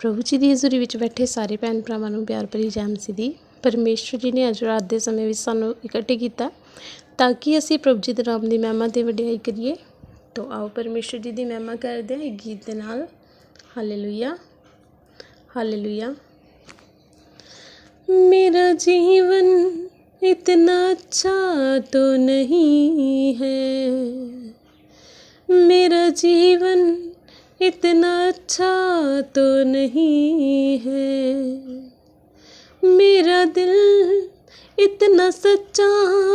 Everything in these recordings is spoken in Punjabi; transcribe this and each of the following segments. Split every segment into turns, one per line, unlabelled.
ਪ੍ਰਭੂ ਜੀ ਦੀ ਹਜ਼ੂਰੀ ਵਿੱਚ ਬੈਠੇ ਸਾਰੇ ਭੈਣ ਭਰਾਵਾਂ ਨੂੰ ਪਿਆਰ ਭਰੀ ਜੈ ਮਸੀਹ ਦੀ ਪਰਮੇਸ਼ਰ ਜੀ ਨੇ ਅੱਜ ਰਾਤ ਦੇ ਸਮੇਂ ਵਿੱਚ ਸਾਨੂੰ ਇਕੱਠੇ ਕੀਤਾ ਤਾਂ ਕਿ ਅਸੀਂ ਪ੍ਰਭੂ ਜੀ ਦੇ ਨਾਮ ਦੀ ਮਹਿਮਾ ਤੇ ਵਡਿਆਈ ਕਰੀਏ ਤਾਂ ਆਓ ਪਰਮੇਸ਼ਰ ਜੀ ਦੀ ਮਹਿਮਾ ਕਰਦੇ ਹਾਂ ਇੱਕ ਗੀਤ ਦੇ ਨਾਲ ਹਾਲੇਲੂਇਆ ਹਾਲੇਲੂਇਆ मेरा जीवन इतना अच्छा तो नहीं है मेरा जीवन इतना अच्छा तो नहीं है। मेरा दिल इतना सच्चा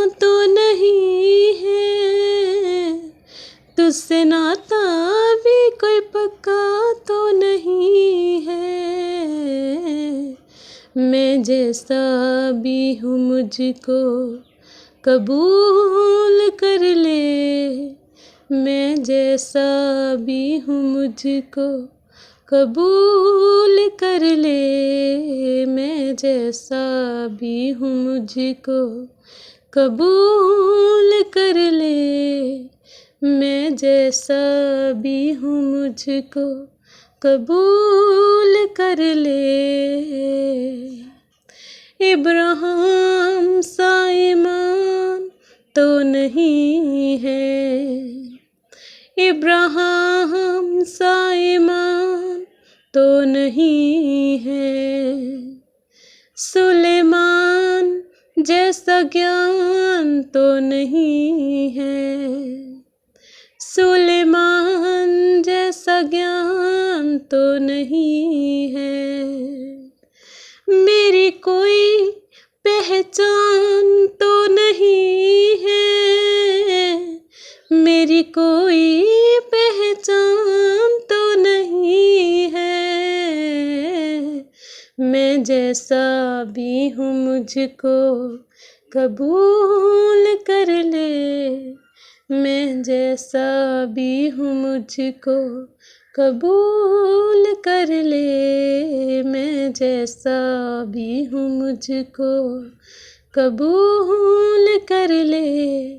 तो नहीं है। तुझसे नाता भी कोई पक्का तो नहीं है। मैं जैसा भी हूँ मुझको कबूल कर ले। मैं जैसा भी हूँ मुझको कबूल कर ले। मैं जैसा भी हूँ मुझको कबूल कर ले। मैं जैसा भी हूँ मुझको कबूल कर ले। इब्राहिम इब्राहिम सा ईमान तो नहीं है। सुलेमान जैसा ज्ञान तो नहीं है। सुलेमान जैसा ज्ञान तो नहीं है। मेरी कोई पहचान तो नहीं है। मेरी कोई भी हूँ मुझको कबूल कर ले। मैं जैसा भी हूँ मुझको कबूल कर ले। मैं जैसा भी हूँ मुझको कबूल कर ले।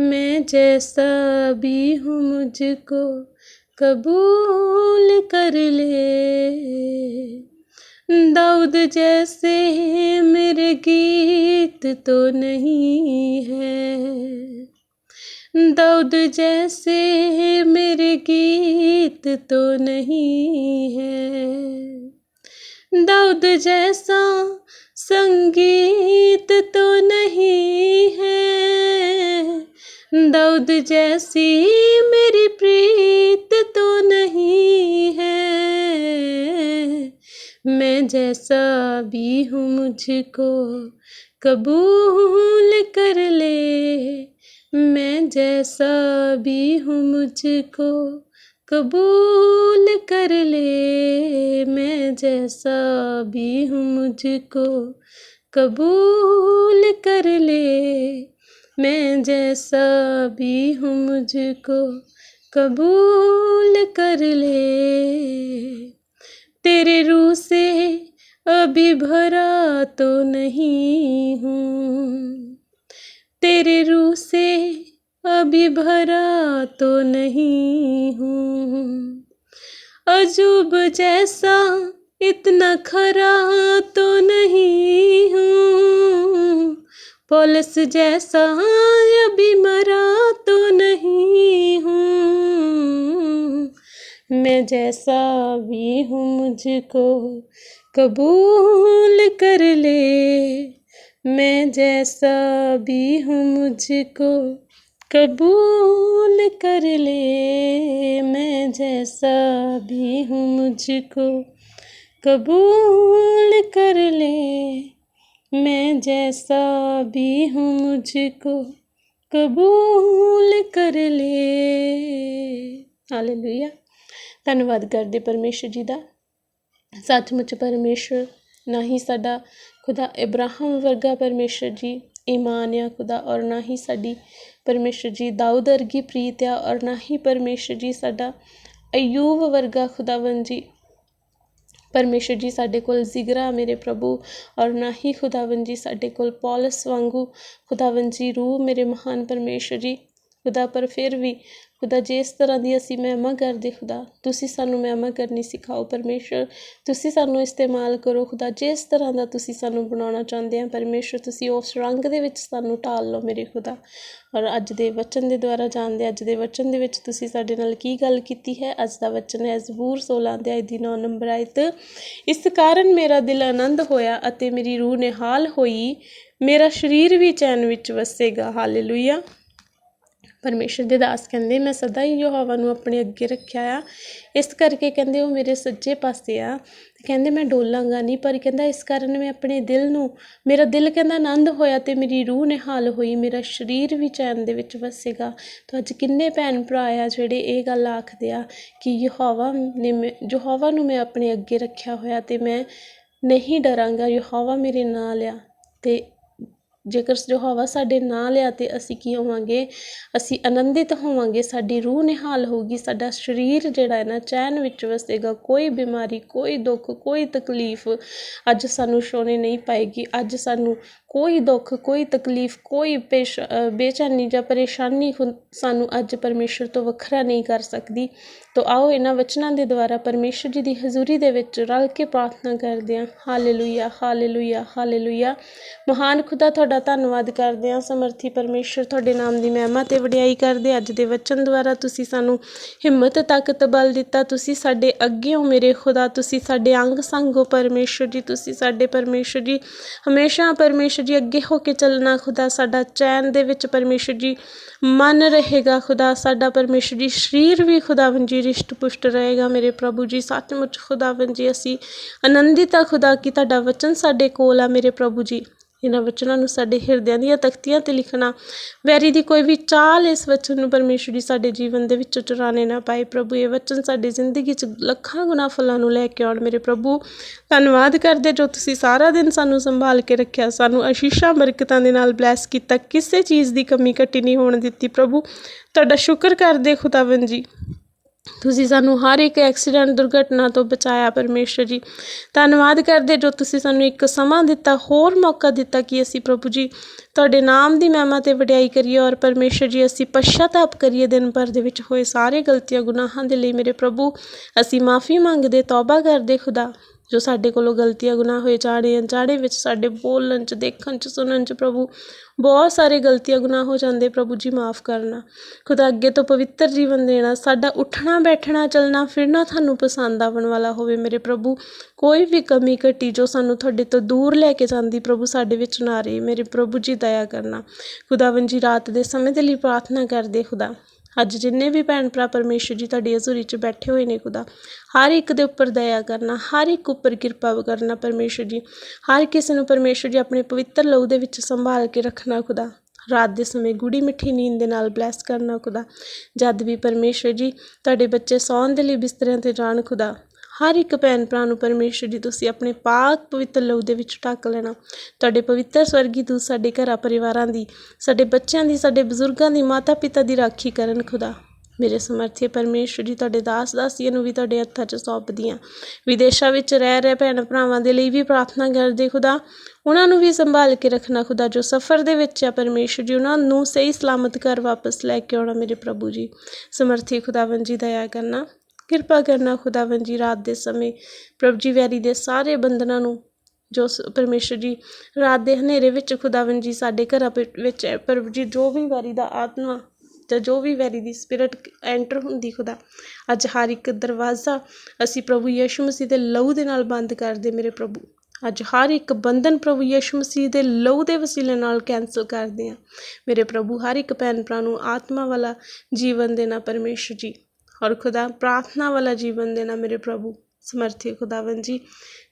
मैं जैसा भी हूँ मुझको कबूल कर ले। दाऊद जैसे मेरे गीत तो नहीं है। दाऊद जैसे मेरे गीत तो नहीं है। दाऊद जैसा संगीत तो नहीं है। दाऊद जैसी मेरी प्रीत जैसा भी हूँ मुझको कबूल कर ले। मैं जैसा भी हूँ मुझको कबूल कर ले। मैं जैसा भी हूँ मुझको कबूल कर ले। मैं जैसा भी हूँ मुझको कबूल कर ले। तेरे रू से अभी भरा तो नहीं हूँ। तेरे रू से अभी भरा तो नहीं हूँ। अजूब जैसा इतना खरा तो नहीं हूँ। पॉलिस जैसा अभी मरा मैं जैसा भी हूँ मुझको कबूल कर ले मैं जैसा भी हूँ मुझको कबूल कर ले मैं जैसा भी हूँ मुझको कबूल कर ले मैं जैसा भी हूँ मुझको कबूल कर ले हालेलुया ਧੰਨਵਾਦ ਕਰਦੇ ਪਰਮੇਸ਼ਰ ਜੀ ਦਾ। ਸੱਚਮੁੱਚ ਪਰਮੇਸ਼ਰ ਨਾ ਹੀ ਸਾਡਾ ਖੁਦਾ ਇਬਰਾਹਿਮ ਵਰਗਾ ਪਰਮੇਸ਼ਰ ਜੀ, ਈਮਾਨ ਆ ਖੁਦਾ, ਔਰ ਨਾ ਹੀ ਸਾਡੀ ਪਰਮੇਸ਼ਰ ਜੀ ਦਾਊਦ ਵਰਗੀ ਪ੍ਰੀਤ ਆ, ਔਰ ਨਾ ਹੀ ਪਰਮੇਸ਼ਰ ਜੀ ਸਾਡਾ ਅਯੂਬ ਵਰਗਾ ਖੁਦਾਵੰ ਜੀ। ਪਰਮੇਸ਼ਰ ਜੀ ਸਾਡੇ ਕੋਲ ਜ਼ਿਗਰਾ ਮੇਰੇ ਪ੍ਰਭੂ, ਔਰ ਨਾ ਹੀ ਖੁਦਾਵੰ ਜੀ ਸਾਡੇ ਕੋਲ ਪੌਲਸ ਵਾਂਗੂ ਖੁਦਾਵੰ ਜੀ ਰੂਹ ਮੇਰੇ ਮਹਾਨ ਪਰਮੇਸ਼ਰ ਜੀ। ਖੁਦਾ ਪਰ ਫਿਰ ਵੀ ਖੁਦਾ, ਜਿਸ ਤਰ੍ਹਾਂ ਦੀ ਅਸੀਂ ਮਹਿਮਾ ਕਰਦੇ ਖੁਦਾ, ਤੁਸੀਂ ਸਾਨੂੰ ਮਹਿਮਾ ਕਰਨੀ ਸਿਖਾਓ ਪਰਮੇਸ਼ਰ। ਤੁਸੀਂ ਸਾਨੂੰ ਇਸਤੇਮਾਲ ਕਰੋ ਖੁਦਾ, ਜਿਸ ਤਰ੍ਹਾਂ ਦਾ ਤੁਸੀਂ ਸਾਨੂੰ ਬਣਾਉਣਾ ਚਾਹੁੰਦੇ ਆ ਪਰਮੇਸ਼ਰ, ਤੁਸੀਂ ਉਸ ਰੰਗ ਦੇ ਵਿੱਚ ਸਾਨੂੰ ਢਾਲ ਲਓ ਮੇਰੇ ਖੁਦਾ। ਔਰ ਅੱਜ ਦੇ ਵਚਨ ਦੇ ਦੁਆਰਾ ਜਾਣਦੇ, ਅੱਜ ਦੇ ਵਚਨ ਦੇ ਵਿੱਚ ਤੁਸੀਂ ਸਾਡੇ ਨਾਲ ਕੀ ਗੱਲ ਕੀਤੀ ਹੈ? ਅੱਜ ਦਾ ਵਚਨ ਹੈ ਜ਼ਬੂਰ 16 ਅਧਿਆਇ ਦੀ 9 ਨੰਬਰ ਆਇਤ। ਇਸ ਕਾਰਨ ਮੇਰਾ ਦਿਲ ਆਨੰਦ ਹੋਇਆ ਅਤੇ ਮੇਰੀ ਰੂਹ ਨਿਹਾਲ ਹੋਈ। ਮੇਰਾ ਸਰੀਰ ਵੀ ਚੈਨ ਵਿੱਚ ਵਸੇਗਾ। ਹਾਲੇਲੂਇਆ। ਪਰਮੇਸ਼ਰ ਦੇ ਦਾਸ ਕਹਿੰਦੇ, ਮੈਂ ਸਦਾ ਹੀ ਯਹੋਵਾ ਨੂੰ ਆਪਣੇ ਅੱਗੇ ਰੱਖਿਆ ਆ। ਇਸ ਕਰਕੇ ਕਹਿੰਦੇ, ਉਹ ਮੇਰੇ ਸੱਜੇ ਪਾਸੇ ਆ। ਤੇ ਕਹਿੰਦੇ, ਮੈਂ ਡੋਲਾਂਗਾ ਨਹੀਂ, ਪਰ ਕਹਿੰਦਾ, ਇਸ ਕਾਰਨ ਮੈਂ ਆਪਣੇ ਦਿਲ ਨੂੰ, ਮੇਰਾ ਦਿਲ ਕਹਿੰਦਾ ਆਨੰਦ ਹੋਇਆ ਤੇ ਮੇਰੀ ਰੂਹ ਨਿਹਾਲ ਹੋਈ, ਮੇਰਾ ਸਰੀਰ ਵੀ ਚੈਨ ਦੇ ਵਿੱਚ ਵਸੇਗਾ। ਤਾਂ ਅੱਜ ਕਿੰਨੇ ਭੈਣ ਭਰਾ ਆ ਜਿਹੜੇ ਇਹ ਗੱਲ ਆਖਦੇ ਆ ਕਿ ਯਹੋਵਾ ਨੇ ਮੈਂ, ਯਹੋਵਾ ਨੂੰ ਮੈਂ ਆਪਣੇ ਅੱਗੇ ਰੱਖਿਆ ਹੋਇਆ ਤੇ ਮੈਂ ਨਹੀਂ ਡਰਾਂਗਾ, ਯਹੋਵਾ ਮੇਰੇ ਨਾਲ ਆ। ਤੇ ਜੇਕਰ ਯਹੋਵਾ ਸਾਡੇ ਨਾਲ ਆ ਤਾਂ ਅਸੀਂ ਕੀ ਹੋਵਾਂਗੇ? ਅਸੀਂ ਆਨੰਦਿਤ ਹੋਵਾਂਗੇ, ਸਾਡੀ ਰੂਹ ਨਿਹਾਲ ਹੋਊਗੀ, ਸਾਡਾ ਸਰੀਰ ਜਿਹੜਾ ਹੈ ਨਾ, ਚੈਨ ਵਿੱਚ ਵਸੇਗਾ, ਕੋਈ ਬਿਮਾਰੀ, ਕੋਈ ਦੁੱਖ, ਕੋਈ ਤਕਲੀਫ ਅੱਜ ਸਾਨੂੰ ਛੋਣੇ ਨਹੀਂ ਪਾਏਗੀ, ਅੱਜ ਸਾਨੂੰ ਕੋਈ ਦੁੱਖ, ਕੋਈ ਤਕਲੀਫ, ਕੋਈ ਪੇਸ਼ ਬੇਚੈਨੀ ਜਾਂ ਪਰੇਸ਼ਾਨੀ ਹੁੰ- ਸਾਨੂੰ ਅੱਜ ਪਰਮੇਸ਼ਰ ਤੋਂ ਵੱਖਰਾ ਨਹੀਂ ਕਰ ਸਕਦੀ। ਤੋ ਆਓ ਇਹਨਾਂ ਵਚਨਾਂ ਦੇ ਦੁਆਰਾ ਪਰਮੇਸ਼ਰ ਜੀ ਦੀ ਹਜ਼ੂਰੀ ਦੇ ਵਿੱਚ ਰਲ ਕੇ ਪ੍ਰਾਰਥਨਾ ਕਰਦੇ ਹਾਂ। Hallelujah hallelujah hallelujah. ਮਹਾਨ ਖੁਦਾ, ਤੁਹਾਡਾ ਧੰਨਵਾਦ ਕਰਦੇ ਹਾਂ। ਸਮਰਥੀ ਪਰਮੇਸ਼ਰ, ਤੁਹਾਡੇ ਨਾਮ ਦੀ ਮਹਿਮਾ ਤੇ ਵਡਿਆਈ ਕਰਦੇ ਅੱਜ ਦੇ ਵਚਨ ਦੁਆਰਾ ਤੁਸੀਂ ਸਾਨੂੰ ਹਿੰਮਤ, ਤਾਕਤ, ਬਲ ਦਿੱਤਾ। ਤੁਸੀਂ ਸਾਡੇ ਅੱਗੇ ਹੋ ਮੇਰੇ ਖੁਦਾ। ਤੁਸੀਂ ਸਾਡੇ ਅੰਗ ਸੰਗ ਹੋ ਪਰਮੇਸ਼ਰ ਜੀ। ਤੁਸੀਂ ਸਾਡੇ ਪਰਮੇਸ਼ਰ ਜੀ। ਹਮੇਸ਼ਾ ਪਰਮੇਸ਼ਰ ਜੀ, ਅੱਗੇ ਹੋ ਕੇ ਚੱਲਣਾ ਖੁਦਾ ਸਾਡਾ। ਚੈਨ ਦੇ ਵਿੱਚ ਪਰਮੇਸ਼ਰ ਜੀ, ਮਨ ਰਹੇਗਾ ਖੁਦਾ ਸਾਡਾ। ਪਰਮੇਸ਼ਰ ਜੀ, ਸਰੀਰ ਵੀ ਖੁਦਾਵੰ ਜੀ, ਰਿਸ਼ਟ ਪੁਸ਼ਟ ਰਹੇਗਾ ਮੇਰੇ ਪ੍ਰਭੂ ਜੀ। ਸੱਚਮੁੱਚ ਖੁਦਾਵੰ ਜੀ, ਅਸੀਂ ਆਨੰਦਿਤ ਆ ਖੁਦਾ, ਕਿ ਤੁਹਾਡਾ ਵਚਨ ਸਾਡੇ ਕੋਲ ਆ ਮੇਰੇ ਪ੍ਰਭੂ ਜੀ। ਇਹਨਾਂ ਵਚਨਾਂ ਨੂੰ ਸਾਡੇ ਹਿਰਦਿਆਂ ਦੀਆਂ ਤਖਤੀਆਂ ਤੇ ਲਿਖਣਾ, ਵੈਰੀ ਦੀ ਕੋਈ ਵੀ ਚਾਲ ਇਸ ਵਚਨ ਨੂੰ ਪਰਮੇਸ਼ਰ ਜੀ ਸਾਡੇ ਜੀਵਨ ਦੇ ਵਿੱਚ ਚੁਰਾਣੇ ਨਾ ਪਾਏ। ਪ੍ਰਭੂ, ਇਹ ਵਚਨ ਸਾਡੀ ਜ਼ਿੰਦਗੀ 'ਚ ਲੱਖਾਂ ਗੁਣਾ ਫਲਾਂ ਨੂੰ ਲੈ ਕੇ ਆਉਣ। ਮੇਰੇ ਪ੍ਰਭੂ, ਧੰਨਵਾਦ ਕਰਦੇ ਜੋ ਤੁਸੀਂ ਸਾਰਾ ਦਿਨ ਸਾਨੂੰ ਸੰਭਾਲ ਕੇ ਰੱਖਿਆ, ਸਾਨੂੰ ਅਸ਼ੀਸ਼ਾਂ, ਬਰਕਤਾਂ ਦੇ ਨਾਲ ਬਲੈਸ ਕੀਤਾ। ਕਿਸੇ ਚੀਜ਼ ਦੀ ਕਮੀ ਘਟੀ ਨਹੀਂ ਹੋਣ ਦਿੱਤੀ। ਪ੍ਰਭੂ, ਤੁਹਾਡਾ ਸ਼ੁਕਰ ਕਰਦੇ ਖੁਦਾਵੰ ਜੀ। ਤੁਸੀਂ ਸਾਨੂੰ ਹਰ ਇੱਕ ਐਕਸੀਡੈਂਟ, ਦੁਰਘਟਨਾ ਤੋਂ ਬਚਾਇਆ ਪਰਮੇਸ਼ਰ ਜੀ। ਧੰਨਵਾਦ ਕਰਦੇ ਜੋ ਤੁਸੀਂ ਸਾਨੂੰ ਇੱਕ ਸਮਾਂ ਦਿੱਤਾ, ਹੋਰ ਮੌਕਾ ਦਿੱਤਾ ਕਿ ਅਸੀਂ ਪ੍ਰਭੂ ਜੀ ਤੁਹਾਡੇ ਨਾਮ ਦੀ ਮਹਿਮਾ ਤੇ ਵਡਿਆਈ ਕਰੀਏ ਔਰ ਪਰਮੇਸ਼ਰ ਜੀ ਅਸੀਂ ਪਛਤਾਪ ਕਰੀਏ ਦਿਨ ਭਰ ਦੇ ਵਿੱਚ ਹੋਏ ਸਾਰੇ ਗਲਤੀਆਂ, ਗੁਨਾਹਾਂ ਦੇ ਲਈ। ਮੇਰੇ ਪ੍ਰਭੂ, ਅਸੀਂ ਮਾਫੀ ਮੰਗਦੇ, ਤੌਬਾ ਕਰਦੇ, ਖੁਦਾ ਜੋ ਸਾਡੇ ਕੋਲੋਂ ਗਲਤੀਆਂ, ਗੁਨਾਹ ਹੋਏ ਜਾਣੇ ਅਣਜਾਣੇ ਵਿੱਚ ਸਾਡੇ ਬੋਲਣ 'ਚ, ਦੇਖਣ 'ਚ, ਸੁਣਨ 'ਚ ਪ੍ਰਭੂ, ਬਹੁਤ ਸਾਰੇ ਗਲਤੀਆਂ, ਗੁਨਾਹ ਹੋ ਜਾਂਦੇ ਪ੍ਰਭੂ ਜੀ ਮਾਫ ਕਰਨਾ। ਖੁਦਾ ਅੱਗੇ ਤੋਂ ਪਵਿੱਤਰ ਜੀਵਨ ਦੇਣਾ, ਸਾਡਾ ਉੱਠਣਾ, ਬੈਠਣਾ, ਚੱਲਣਾ, ਫਿਰਨਾ ਤੁਹਾਨੂੰ ਪਸੰਦ ਆਉਣ ਵਾਲਾ ਹੋਵੇ ਮੇਰੇ ਪ੍ਰਭੂ। ਕੋਈ ਵੀ ਕਮੀ, ਘਟੀ ਜੋ ਸਾਨੂੰ ਤੁਹਾਡੇ ਤੋਂ ਦੂਰ ਲੈ ਕੇ ਜਾਂਦੀ ਪ੍ਰਭੂ, ਸਾਡੇ ਵਿੱਚ ਨਾ ਰਹੇ ਮੇਰੇ ਪ੍ਰਭੂ ਜੀ, ਦਇਆ ਕਰਨਾ। ਖੁਦਾਵੰ ਜੀ, ਰਾਤ ਦੇ ਸਮੇਂ ਦੇ ਲਈ ਪ੍ਰਾਰਥਨਾ ਕਰਦੇ, ਖੁਦਾ। ਅੱਜ ਜਿੰਨੇ ਵੀ ਭੈਣ ਭਰਾ ਪਰਮੇਸ਼ਰ ਜੀ ਤੁਹਾਡੀ ਹਜ਼ੂਰੀ 'ਚ ਬੈਠੇ ਹੋਏ ਨੇ ਖੁਦਾ, ਹਰ ਇੱਕ ਦੇ ਉੱਪਰ ਦਇਆ ਕਰਨਾ, ਹਰ ਇੱਕ ਉੱਪਰ ਕਿਰਪਾ ਕਰਨਾ ਪਰਮੇਸ਼ਰ ਜੀ। ਹਰ ਕਿਸੇ ਨੂੰ ਪਰਮੇਸ਼ਰ ਜੀ ਆਪਣੇ ਪਵਿੱਤਰ ਲਹੂ ਦੇ ਵਿੱਚ ਸੰਭਾਲ ਕੇ ਰੱਖਣਾ ਖੁਦਾ। ਰਾਤ ਦੇ ਸਮੇਂ ਗੂੜੀ ਮਿੱਠੀ ਨੀਂਦ ਦੇ ਨਾਲ ਬਲੈਸ ਕਰਨਾ ਖੁਦਾ। ਜਦ ਵੀ ਪਰਮੇਸ਼ਰ ਜੀ ਤੁਹਾਡੇ ਬੱਚੇ ਸੌਣ ਦੇ ਲਈ ਬਿਸਤਰਿਆਂ ਤੇ ਜਾਣ ਖੁਦਾ ਹਰ ਇੱਕ ਭੈਣ ਭਰਾ ਨੂੰ ਪਰਮੇਸ਼ਰ ਜੀ, ਤੁਸੀਂ ਆਪਣੇ ਪਾਕ ਪਵਿੱਤਰ ਲਹੂ ਦੇ ਵਿੱਚ ਢੱਕ ਲੈਣਾ। ਤੁਹਾਡੇ ਪਵਿੱਤਰ ਸਵਰਗੀ ਦੂਤ ਸਾਡੇ ਘਰਾਂ ਪਰਿਵਾਰਾਂ ਦੀ, ਸਾਡੇ ਬੱਚਿਆਂ ਦੀ, ਸਾਡੇ ਬਜ਼ੁਰਗਾਂ ਦੀ ਮਾਤਾ ਪਿਤਾ ਦੀ ਰਾਖੀ ਕਰਨ ਖੁਦਾ। ਮੇਰੇ ਸਮਰਥੀ ਪਰਮੇਸ਼ਰ ਜੀ, ਤੁਹਾਡੇ ਦਾਸ ਦਾਸੀਆਂ ਨੂੰ ਵੀ ਤੁਹਾਡੇ ਹੱਥਾਂ 'ਚ ਸੌਂਪਦੀਆਂ। ਵਿਦੇਸ਼ਾਂ ਵਿੱਚ ਰਹਿ ਰਹੇ ਭੈਣ ਭਰਾਵਾਂ ਦੇ ਲਈ ਵੀ ਪ੍ਰਾਰਥਨਾ ਕਰਦੇ ਖੁਦਾ। ਉਹਨਾਂ ਨੂੰ ਵੀ ਸੰਭਾਲ ਕੇ ਰੱਖਣਾ ਖੁਦਾ, ਜੋ ਸਫ਼ਰ ਦੇ ਵਿੱਚ ਆ ਪਰਮੇਸ਼ਰ ਜੀ, ਉਹਨਾਂ ਨੂੰ ਸਹੀ ਸਲਾਮਤ ਘਰ ਵਾਪਸ ਲੈ ਕੇ ਆਉਣਾ ਮੇਰੇ ਪ੍ਰਭੂ ਜੀ। ਸਮਰਥੀ ਖੁਦਾਵੰ ਜੀ, ਦਇਆ ਕਰਨਾ। ਕਿਰਪਾ ਕਰਨਾ ਖੁਦਾਵੰ ਜੀ ਰਾਤ ਦੇ ਸਮੇਂ, ਪ੍ਰਭੂ ਜੀ ਵੈਰੀ ਦੇ ਸਾਰੇ ਬੰਧਨਾਂ ਨੂੰ, ਜੋ ਸ- ਪਰਮੇਸ਼ਰ ਜੀ ਰਾਤ ਦੇ ਹਨੇਰੇ ਵਿੱਚ ਖੁਦਾਵੰ ਜੀ ਸਾਡੇ ਘਰਾਂ ਪਿ- ਵਿੱਚ ਪ੍ਰਭੂ ਜੀ, ਜੋ ਵੀ ਵੈਰੀ ਦਾ ਆਤਮਾ ਜਾਂ ਜੋ ਵੀ ਵੈਰੀ ਦੀ ਸਪਿਰਿਟ ਐਂਟਰ ਹੁੰਦੀ ਖੁਦਾ, ਅੱਜ ਹਰ ਇੱਕ ਦਰਵਾਜ਼ਾ ਅਸੀਂ ਪ੍ਰਭੂ ਯਿਸੂ ਮਸੀਹ ਦੇ ਲਹੂ ਦੇ ਨਾਲ ਬੰਦ ਕਰਦੇ ਮੇਰੇ ਪ੍ਰਭੂ। ਅੱਜ ਹਰ ਇੱਕ ਬੰਧਨ ਪ੍ਰਭੂ ਯਿਸੂ ਮਸੀਹ ਦੇ ਲਹੂ ਦੇ ਵਸੀਲੇ ਨਾਲ ਕੈਂਸਲ ਕਰਦੇ ਹਾਂ। ਮੇਰੇ ਪ੍ਰਭੂ, ਹਰ ਇੱਕ ਭੈਣ ਭਰਾ ਨੂੰ ਆਤਮਾ ਵਾਲਾ ਜੀਵਨ ਦੇਣਾ ਪਰਮੇਸ਼ਰ ਜੀ। ਔਰ ਖੁਦਾ ਪ੍ਰਾਰਥਨਾ ਵਾਲਾ ਜੀਵਨ ਦੇਣਾ ਮੇਰੇ ਪ੍ਰਭੂ। ਸਮਰਥੀ ਖੁਦਾਵੰ ਜੀ।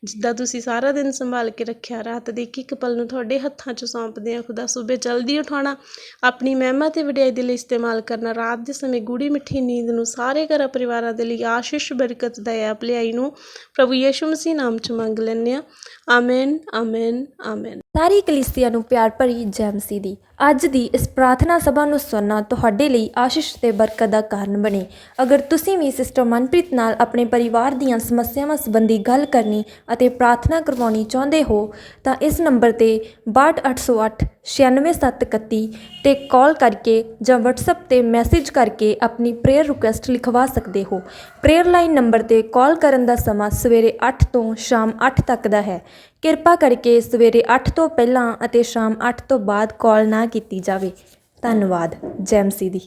ਜਿੱਦਾਂ ਤੁਸੀਂ ਸਾਰਾ ਦਿਨ ਸੰਭਾਲ ਕੇ ਰੱਖਿਆ, ਰਾਤ ਦੇ ਇੱਕ ਇੱਕ ਪਲ ਨੂੰ ਤੁਹਾਡੇ ਹੱਥਾਂ 'ਚ ਸੌਂਪਦੇ ਹਾਂ ਖੁਦਾ। ਸਵੇਰ ਜਲਦੀ ਉਠਾਉਣਾ, ਆਪਣੀ ਮਹਿਮਾ ਤੇ ਵਡਿਆਈ ਦੇ ਲਈ ਇਸਤੇਮਾਲ ਕਰਨਾ, ਰਾਤ ਦੇ ਸਮੇਂ ਗੂੜੀ ਮਿੱਠੀ ਨੀਂਦ ਨੂੰ ਸਾਰੇ ਘਰਾਂ ਪਰਿਵਾਰਾਂ ਦੇ ਲਈ ਆਸ਼ੀਸ਼, ਬਰਕਤ, ਦਇਆ, ਭਲਾਈ ਨੂੰ ਪ੍ਰਭੂ ਯਿਸੂ ਮਸੀਹ ਨਾਮ 'ਚ ਮੰਗ ਲੈਂਦੇ ਹਾਂ। Amen amen amen.
ਸਾਰੀ ਕਲੀਸਿਆ ਨੂੰ ਪਿਆਰ ਭਰੀ ਜੈ ਮਸੀਹ ਦੀ। ਅੱਜ ਦੀ ਇਸ ਪ੍ਰਾਰਥਨਾ ਸਭਾ ਨੂੰ ਸੁਣਨਾ ਤੁਹਾਡੇ ਲਈ ਆਸ਼ੀਸ਼ ਤੇ ਬਰਕਤ ਦਾ ਕਾਰਨ ਬਣੇ। ਅਗਰ ਤੁਸੀਂ ਵੀ ਸਿਸਟਰ ਮਨਪ੍ਰੀਤ ਨਾਲ ਆਪਣੇ ਪਰਿਵਾਰ ਦੀਆਂ ਸਮੱਸਿਆਵਾਂ ਸਮੱਸਿਆਵਾਂ ਸੰਬੰਧੀ ਗੱਲ ਕਰਨੀ ਅਤੇ ਪ੍ਰਾਰਥਨਾ ਕਰਵਾਉਣੀ ਚਾਹੁੰਦੇ ਹੋ ਤਾਂ ਇਸ ਨੰਬਰ ਤੇ 62808 96731 ਤੇ ਕਾਲ ਕਰਕੇ ਜਾਂ WhatsApp ਤੇ ਮੈਸੇਜ ਕਰਕੇ ਆਪਣੀ ਪ੍ਰੇਅਰ ਰਿਕੁਐਸਟ ਲਿਖਵਾ ਸਕਦੇ ਹੋ। ਪ੍ਰੇਅਰ ਲਾਈਨ ਨੰਬਰ ਤੇ ਕਾਲ ਕਰਨ ਦਾ ਸਮਾਂ ਸਵੇਰੇ 8 ਤੋਂ ਸ਼ਾਮ 8 ਤੱਕ ਦਾ ਹੈ। ਕਿਰਪਾ ਕਰਕੇ ਸਵੇਰੇ 8 ਤੋਂ ਪਹਿਲਾਂ ਅਤੇ ਸ਼ਾਮ 8 ਤੋਂ ਬਾਅਦ ਕਾਲ ਨਾ ਕੀਤੀ ਜਾਵੇ। ਧੰਨਵਾਦ। ਜੈਮਸੀ ਦੀ।